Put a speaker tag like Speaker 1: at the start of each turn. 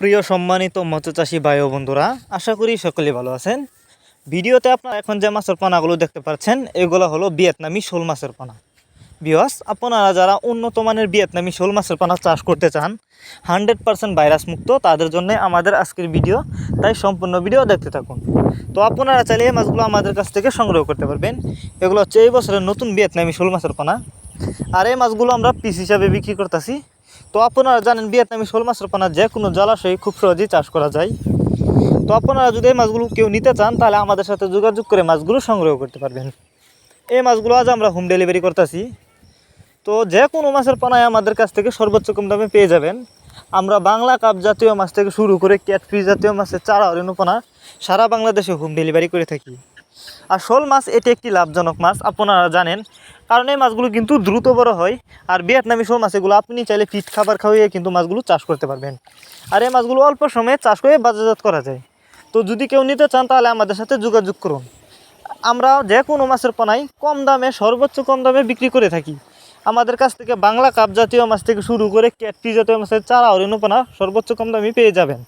Speaker 1: প্রিয় সম্মানিত মৎস্যচাষী ভাই বন্ধুরা, আশা করি সকলে ভালো আছেন। ভিডিওতে আপনারা এখন যে মাছের পানাগুলো দেখতে পাচ্ছেন, এগুলো হলো ভিয়েতনামি শোল মাছের পানা। বিয়স আপনারা যারা উন্নত মানের ভিয়েতনামি শোল মাছের পানা চাষ করতে চান হান্ড্রেড পার্সেন্ট ভাইরাস মুক্ত, তাদের জন্য আমাদের আজকের ভিডিও, তাই সম্পূর্ণ ভিডিও দেখতে থাকুন। তো আপনারা চাইলে এই মাছগুলো আমাদের কাছ থেকে সংগ্রহ করতে পারবেন। এগুলো হচ্ছে এই বছরের নতুন ভিয়েতনামি শোল মাছের পানা। আর এই মাছগুলো আমরা পিস হিসাবে বিক্রি করতেছি। তো আপনারা জানেন ভিয়েতনামি শোল মাছের পানা যে কোনো জলাশয়ে খুব সহজেই চাষ করা যায়। তো আপনারা যদি এই মাছগুলো কেউ নিতে চান, তাহলে আমাদের সাথে যোগাযোগ করে মাছগুলো সংগ্রহ করতে পারবেন। এই মাছগুলো আজ আমরা হোম ডেলিভারি করতেছি। তো যে কোনো মাছের পানায় আমাদের কাছ থেকে সর্বোচ্চ কম দামে পেয়ে যাবেন। আমরা বাংলা কাপ জাতীয় মাছ থেকে শুরু করে ক্যাটফিস জাতীয় মাছের চারা রেণুপনা সারা বাংলাদেশে হোম ডেলিভারি করে থাকি। আর শোল মাছ এটি একটি লাভজনক মাছ, আপনারা জানেন। কারণ এই মাছগুলো কিন্তু দ্রুত বড় হয়, আর ভিয়েতনামি শোল মাছ, এগুলো আপনি চাইলে ফিট খাবার খাওয়িয়ে কিন্তু মাছগুলো চাষ করতে পারবেন। আর এই মাছগুলো অল্প সময়ে চাষ করে বাজারজাত করা যায়। তো যদি কেউ নিতে চান, তাহলে আমাদের সাথে যোগাযোগ করুন। আমরা যে কোনো মাছের পানাই কম দামে, সর্বোচ্চ কম দামে বিক্রি করে থাকি। আমাদের কাছ থেকে বাংলা কাপ জাতীয় মাছ থেকে শুরু করে ক্যাটফি জাতীয় মাছের চারা অরণ্যপনা সর্বোচ্চ কম দামে পেয়ে যাবেন।